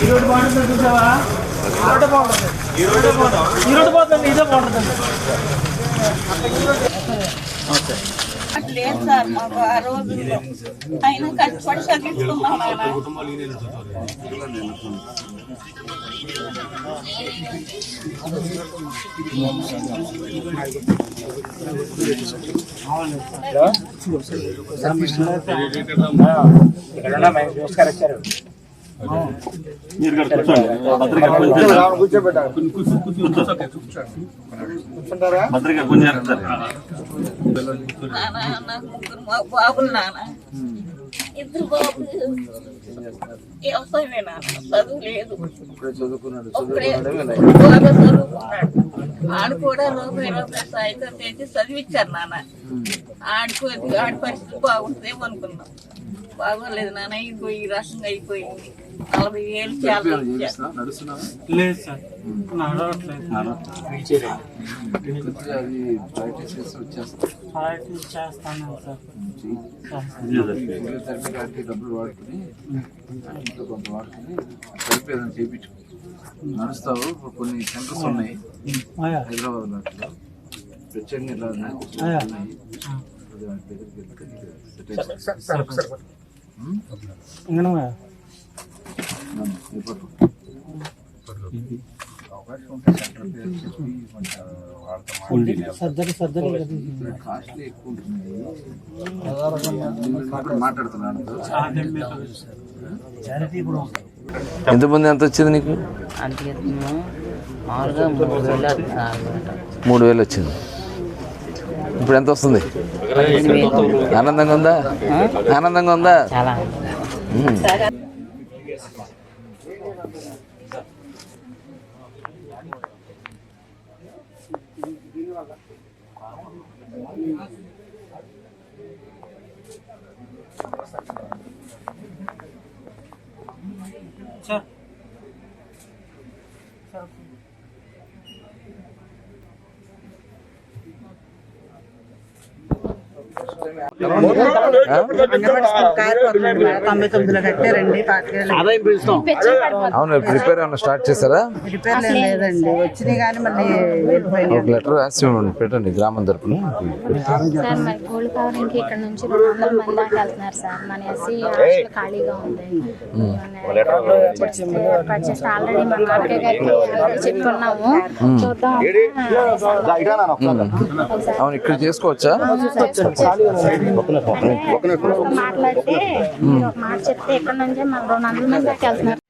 ఈరోజు బాగుంటుంది చూసావా ఈరోజు బాగుంటుంది ఈరోజు పోతుంది ఇదే బాగుంటుంది లేదు సార్ మాకు ఆ అయినా కష్టపడి ఆయన. మా బాబులు నాన్న ఇద్దరు బాబులు వ్యవసాయమే నాన్న చదువు లేదు చదువుకున్నాడు ఆడు కూడా సాయంత్రం చేసి చదివించారు నాన్న ఆడికి ఆడి పరిస్థితి బాగుంటుందేమో అనుకున్నాం బాగోలేదు నాన్న అయిపోయి ఈ రకంగా అయిపోయింది నలభై లేదు సార్. నడవట్లేదు. అది ప్రాక్టీస్ చేస్తాను సార్. డబ్బులు వాడుకుని ఇంట్లో కొంత వాడుకుని థెరపీ ఏదైనా చేయించు. నడుస్తావు. ఇప్పుడు కొన్ని సెంటర్స్ ఉన్నాయి. ఆయా హైదరాబాద్లో ప్రత్యేకంగా ఉన్నాయి. దగ్గరికి వెళ్తే అయిపోతుంది. ఎంతమంది ఎంత వచ్చింది నీకు? మూడు వేలు వచ్చింది. ఇప్పుడు ఎంత వస్తుంది? ఆనందంగా ఉందా? ఆనందంగా ఉందా? చాలా ఉమ్. సార్ అవును ప్రిపేర్ ఏమన్నా స్టార్ట్ లేదండి. వచ్చినాయి కానీ మళ్ళీ ఒక లెటర్ రాసి పెట్టండి గ్రామం తరపున. సార్ మరి కోల్డ్ కవరింగ్కి ఇక్కడ నుంచి రెండు వందల మంది దాకా వెళ్తున్నారు సార్. మన ఎస్సీ హాస్టల్ ఖాళీగా ఉంది. ఏర్పాటు చేస్తే ఆల్రెడీ మన ఆర్కే గారికి already చెప్పుకున్నాము చూద్దాం. అవును ఇక్కడ చేసుకోవచ్చా? మాట్లాడితే మాట చెప్తే ఇక్కడ నుంచే మన రెండు వందల మంది దాకా వెళ్తున్నారు.